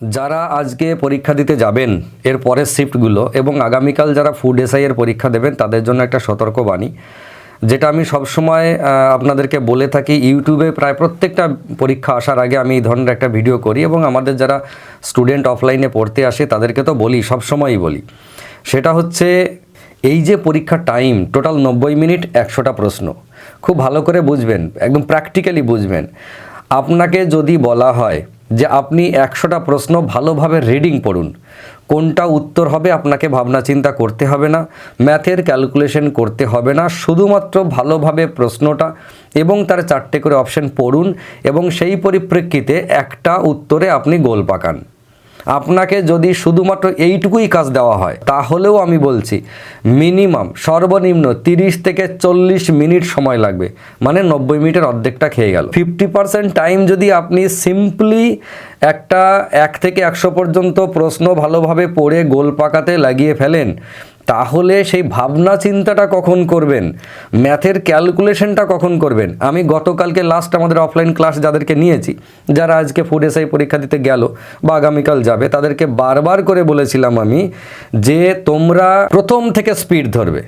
যারা আজকে পরীক্ষা দিতে যাবেন, এর পরের শিফটগুলো এবং আগামীকাল যারা ফুড এসআই এর পরীক্ষা দেবেন, তাদের জন্য একটা সতর্কবাণী, যেটা আমি সবসময় আপনাদেরকে বলে থাকি, ইউটিউবে প্রায় প্রত্যেকটা পরীক্ষা আসার আগে আমি এই ধরনের একটা ভিডিও করি এবং আমাদের যারা স্টুডেন্ট অফলাইনে পড়তে আসে, তাদেরকে তো বলি, সবসময়ই বলি। সেটা হচ্ছে, এই যে পরীক্ষার টাইম টোটাল নব্বই মিনিট, একশোটা প্রশ্ন। খুব ভালো করে বুঝবেন, একদম প্র্যাকটিক্যালি বুঝবেন। আপনাকে যদি বলা হয় যে আপনি একশোটা প্রশ্ন ভালোভাবে রিডিং পড়ুন। কোনটা উত্তর হবে আপনাকে ভাবনা চিন্তা করতে হবে না ম্যাথের ক্যালকুলেশন করতে হবে না, শুধুমাত্র ভালোভাবে প্রশ্নটা এবং তার চারটে করে অপশন পড়ুন এবং সেই পরিপ্রেক্ষিতে একটা উত্তরে আপনি গোল পাকান। আপনাকে যদি শুধুমাত্র এইটুকুই কাজ দেওয়া হয়, তাহলেও আমি বলছি, মিনিমাম, সর্বনিম্ন তিরিশ থেকে চল্লিশ মিনিট সময় লাগবে। মানে নব্বই মিনিটের অর্ধেকটা খেয়ে গেল। ফিফটি পার্সেন্ট টাইম যদি আপনি সিম্পলি একটা এক থেকে একশো পর্যন্ত প্রশ্ন ভালোভাবে পড়ে গোল পাকাতে লাগিয়ে ফেলেন তাহলে সেই ভাবনা চিন্তাটা কখন করবেন? ম্যাথের ক্যালকুলেশনটা কখন করবেন? আমি গতকালকে লাস্ট আমাদের অফলাইন ক্লাস যাদেরকে নিয়েছি, যারা আজকে ফুড এসআই পরীক্ষা দিতে গেল বা আগামীকাল যাবে, তাদেরকে বারবার করে বলেছিলাম আমি যে তোমরা প্রথম থেকে স্পিড ধরবে।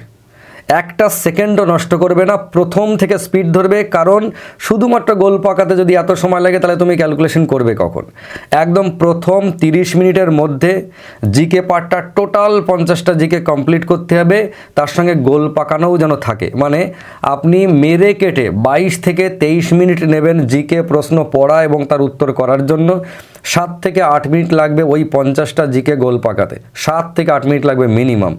একটা সেকেন্ডও নষ্ট করবে না, প্রথম থেকে স্পিড ধরবে, কারণ শুধুমাত্র গোল পাকাতে যদি এত সময় লাগে, তাহলে তুমি ক্যালকুলেশন করবে কখন? একদম প্রথম তিরিশ মিনিটের মধ্যে জিকে পার্টটা টোটাল পঞ্চাশটা জিকে কমপ্লিট করতে হবে, তার সঙ্গে গোল পাকানোও যেন থাকে। মানে আপনি মেরে কেটে বাইশ থেকে তেইশ মিনিট নেবেন জিকে প্রশ্ন পড়া এবং তার উত্তর করার জন্য। সাত থেকে আট মিনিট লাগবে ওই পঞ্চাশটা জিকে গোল পাকাতে। সাত থেকে আট মিনিট লাগবে মিনিমাম।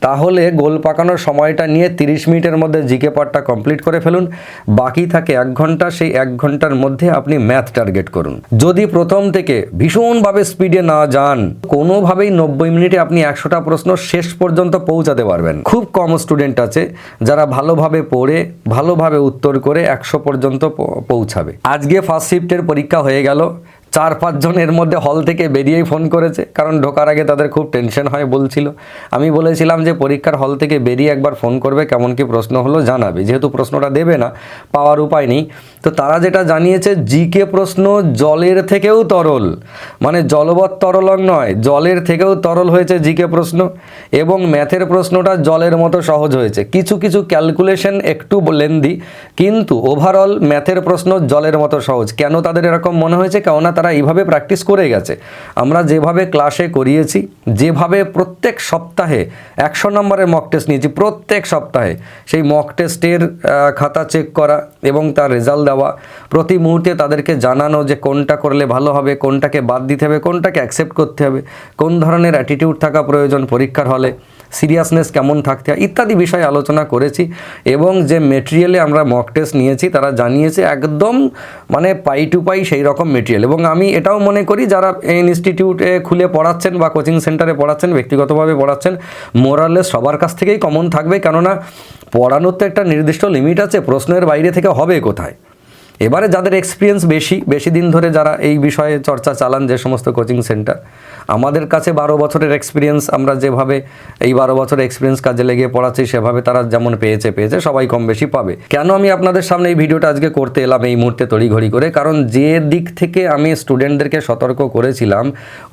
তাহলে গোল পাকানোর সময়টা নিয়ে তিরিশ মিনিটের মধ্যে জিকে পার্টটা কমপ্লিট করে ফেলুন। বাকি থাকে এক ঘণ্টা, সেই এক ঘণ্টার মধ্যে আপনি ম্যাথ টার্গেট করুন। যদি প্রথম থেকে ভীষণভাবে স্পিডে না যান, কোনোভাবেই নব্বই মিনিটে আপনি একশোটা প্রশ্ন শেষ পর্যন্ত পৌঁছাতে পারবেন। খুব কম স্টুডেন্ট আছে যারা ভালোভাবে পড়ে, ভালোভাবে উত্তর করে একশো পর্যন্ত পৌঁছাবে। আজকে ফার্স্ট শিফটের পরীক্ষা হয়ে গেল। চার পাঁচজন এর মধ্যে হল থেকে বেরিয়েই ফোন করেছে। কারণ ঢোকার আগে তাদের খুব টেনশন হয় বলছিল। আমি বলেছিলাম যে, পরীক্ষার হল থেকে বেরিয়ে একবার ফোন করবে, কেমন কি প্রশ্ন হলো জানাবে। যেহেতু প্রশ্নটা দেবে না, পাওয়ার উপায় নেই। তো তারা যেটা জানিয়েছে জিকে প্রশ্ন জলের থেকেও তরল। মানে জলবৎ তরলং নয়, জলের থেকেও তরল হয়েছে জিকে প্রশ্ন। এবং ম্যাথের প্রশ্নটা জলের মতো সহজ হয়েছে। কিছু কিছু ক্যালকুলেশন একটু লেন্দি কিন্তু ওভারঅল ম্যাথের প্রশ্ন জলের মতো সহজ। কেন তাদের এরকম মনে হয়েছে? কেননা তারা এইভাবে প্র্যাকটিস করে গেছে। আমরা যেভাবে ক্লাসে করিয়েছি, যেভাবে প্রত্যেক সপ্তাহে একশো নম্বরের মক টেস্ট নিয়েছি, প্রত্যেক সপ্তাহে সেই মক টেস্টের খাতা চেক করা এবং তার রেজাল্ট দেওয়া, প্রতি মুহূর্তে তাদেরকে জানানো যে কোনটা করলে ভালো হবে, কোনটাকে বাদ দিতে হবে, কোনটাকে অ্যাকসেপ্ট করতে হবে, কোন ধরনের অ্যাটিটিউড থাকা প্রয়োজন পরীক্ষার হলে। সিরিয়াসনেস কেমন থাকতে হয়, ইত্যাদি বিষয়ে আলোচনা করেছি এবং যে মেটেরিয়ালে আমরা মক টেস্ট নিয়েছি, তারা জানিয়েছে একদম মানে পাই টু পাই সেই রকম মেটেরিয়াল এবং আমি এটাও মনে করি যারা ইনস্টিটিউটে খুলে পড়াচ্ছেন বা কোচিং সেন্টারে পড়াচ্ছেন, ব্যক্তিগতভাবে পড়াচ্ছেন মোরালেস সবার কাছ থেকেই কমন থাকবে। কেননা পড়ানোর তো একটা নির্দিষ্ট লিমিট আছে, প্রশ্নের বাইরে থেকে হবে কোথায়? এবারে যাদের এক্সপিরিয়েন্স বেশি বেশি দিন ধরে যারা এই বিষয়ে চর্চা চালান যে সমস্ত কোচিং সেন্টার আমাদের কাছে বারো বছরের এক্সপিরিয়েন্স আমরা যেভাবে এই বারো বছরের এক্সপিরিয়েন্স কাজে লেগে পড়াচ্ছি, সেভাবে তারা যেমন পেয়েছে পেয়েছে, সবাই কম বেশি পাবে। কেন আমি আপনাদের সামনে এই ভিডিওটা আজকে করতে এলাম এই মুহূর্তে তড়িঘড়ি করে? কারণ যে দিক থেকে আমি স্টুডেন্টদেরকে সতর্ক করেছিলাম,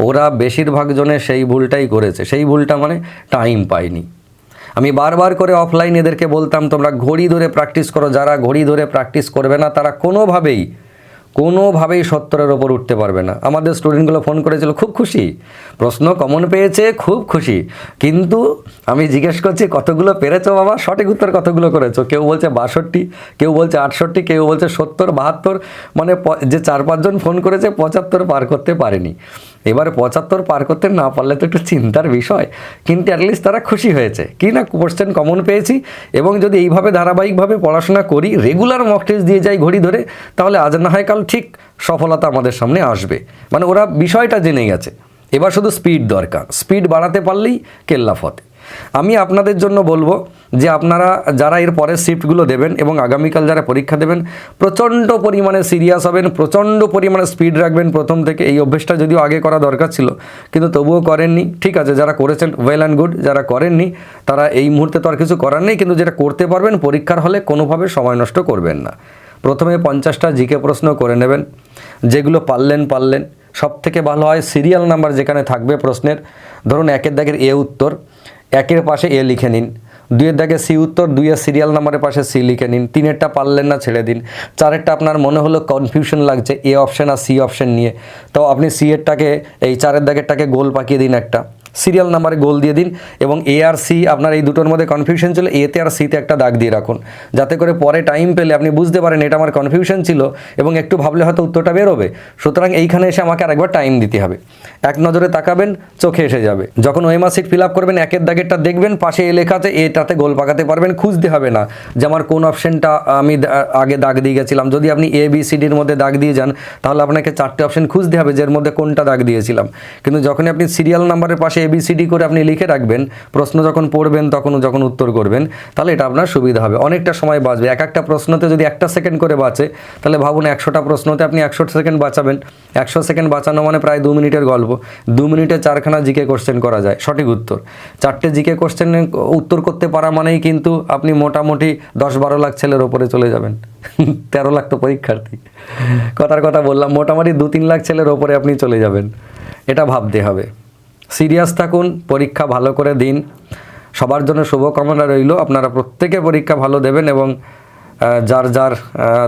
ওরা বেশিরভাগ জনে সেই ভুলটাই করেছে। সেই ভুলটা মানে টাইম পায়নি। আমি বারবার করে অফলাইন এদেরকে বলতাম, তোমরা ঘড়ি ধরে প্র্যাকটিস করো, যারা ঘড়ি ধরে প্র্যাকটিস করবে না, তারা কোনোভাবেই কোনোভাবেই সত্তরের ওপর উঠতে পারবে না। আমাদের স্টুডেন্টগুলো ফোন করেছিল, খুব খুশি। প্রশ্ন কমন পেয়েছে, খুব খুশি। কিন্তু আমি জিজ্ঞেস করছি, কতগুলো পেরেছ বাবা? সঠিক উত্তর কতগুলো করেছ? কেউ বলছে বাষট্টি, কেউ বলছে আটষট্টি, কেউ বলছে সত্তর, বাহাত্তর মানে যে চার পাঁচজন ফোন করেছে, পঁচাত্তর পার করতে পারেনি। এবারে পঁচাত্তর পার করতে না পারলে তো একটু চিন্তার বিষয়। কিন্তু অ্যাটলিস্ট তারা খুশি হয়েছে। কি না কোশ্চেন কমন পেয়েছি। এবং যদি এইভাবে ধারাবাহিকভাবে পড়াশোনা করি রেগুলার মক টেস্ট দিয়ে যাই ঘড়ি ধরে, তাহলে আজ না হয় কাল ঠিক সফলতা আমাদের সামনে আসবে। মানে ওরা বিষয়টা জেনে গেছে। এবার শুধু স্পিড দরকার। স্পিড বাড়াতে পারলেই কেল্লা ফতে। আমি আপনাদের জন্য বলব যে আপনারা যারা এর পরের শিফটগুলো দেবেন এবং আগামীকাল যারা পরীক্ষা দেবেন, প্রচণ্ড পরিমাণে সিরিয়াস হবেন, প্রচণ্ড পরিমাণে স্পিড রাখবেন প্রথম থেকে। এই অভ্যেসটা যদিও আগে করা দরকার ছিল, কিন্তু তবুও করেননি। ঠিক আছে, যারা করেছেন ওয়েল অ্যান্ড গুড যারা করেননি, তারা এই মুহূর্তে তো আর কিছু করার নেই, কিন্তু যেটা করতে পারবেন, পরীক্ষার হলে কোনোভাবে সময় নষ্ট করবেন না। প্রথমে পঞ্চাশটা জিকে প্রশ্ন করে নেবেন। যেগুলো পারলেন পারলেন। সব থেকে ভালো হয় সিরিয়াল নাম্বার যেখানে থাকবে প্রশ্নের। ধরুন একের দাগের এ উত্তর, একের পাশে এ লিখে নিন। দুইয়ের দাগে সি উত্তর, দুইয়ের সিরিয়াল নাম্বারের পাশে সি লিখে নিন। তিনেরটা পারলেন না, ছেড়ে দিন। চারেরটা আপনার মনে হলো কনফিউশন লাগছে, এ অপশন আর সি অপশন নিয়ে। তো আপনি সি এরটাকে, এই চারের দাগেরটাকে গোল পাকিয়ে দিন একটা। সিরিয়াল নাম্বারে গোল দিয়ে দিন এবং এ আর সি আপনার এই দুটোর মধ্যে কনফিউশন ছিল এতে আর সিতে একটা দাগ দিয়ে রাখুন। যাতে করে পরে টাইম পেলে আপনি বুঝতে পারেন এটা আমার কনফিউশন ছিল এবং একটু ভাবলে হয়তো উত্তরটা বেরোবে। সুতরাং এইখানে এসে আমাকে আরেকবার টাইম দিতে হবে। এক নজরে তাকাবেন, চোখে এসে যাবে। যখন ওয়েমা সিট ফিল আপ করবেন, একের দাগেরটা দেখবেন, পাশে এ লেখাতে এটাতে গোল পাকাতে পারবেন, খুঁজতে হবে না। যে আমার কোন অপশনটা আমি আগে দাগ দিয়ে গেছিলাম। যদি আপনি এ বি সি ডির মধ্যে দাগ দিয়ে যান, তাহলে আপনাকে চারটে অপশন খুঁজতে হবে যে এর মধ্যে কোনটা দাগ দিয়েছিলাম। কিন্তু যখনই আপনি সিরিয়াল নাম্বারের পাশে এ বি সি ডি করে আপনি লিখে রাখবেন, প্রশ্ন যখন পড়বেন তখন যখন উত্তর করবেন, তাহলে এটা আপনার সুবিধা হবে। অনেকটা সময় বাঁচবে। এক একটা প্রশ্নতে যদি একটা সেকেন্ড করে বাঁচে, তাহলে ভাবুন একশোটা প্রশ্নতে আপনি একশো সেকেন্ড বাঁচাবেন। একশো সেকেন্ড বাঁচানো মানে প্রায় দু মিনিটের গল্প। দু মিনিটে চারখানা জিকে কোশ্চেন করা যায়, সঠিক উত্তর। চারটে জিকে কোশ্চেন উত্তর করতে পারা মানেই কিন্তু আপনি মোটামুটি দশ বারো লাখ ছেলের ওপরে চলে যাবেন। তেরো লাখ তো পরীক্ষার্থী। কথার কথা বললাম, মোটামুটি দু তিন লাখ ছেলের ওপরে আপনি চলে যাবেন। এটা ভাবতে হবে। সিরিয়াস থাকুন, পরীক্ষা ভালো করে দিন। সবার জন্য শুভকামনা রইল। আপনারা প্রত্যেকে পরীক্ষা ভালো দেবেন এবং যার যার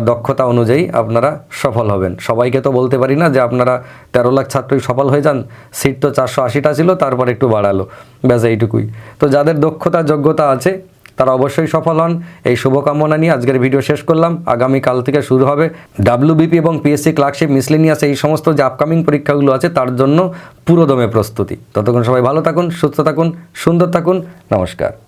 দক্ষতা অনুযায়ী আপনারা সফল হবেন। সবাইকে তো বলতে পারি না যে আপনারা তেরো লাখ ছাত্রই সফল হয়ে যান। সিট তো চারশো আশিটা ছিল, তারপর একটু বাড়ালো। ব্যাস এইটুকুই। তো যাদের দক্ষতা, যোগ্যতা আছে তারা অবশ্যই সফল হন। এই শুভকামনা নিয়ে আজকের ভিডিও শেষ করলাম। আগামী কাল থেকে শুরু হবে ডাব্লিউবিপি এবং পিএসসি ক্লার্কশিপ, মিসলিনিয়াস, এই সমস্ত যে আপকামিং পরীক্ষাগুলো আছে, তার জন্য পুরোদমে প্রস্তুতি। ততক্ষণ সবাই ভালো থাকুন, সুস্থ থাকুন, সুন্দর থাকুন। নমস্কার।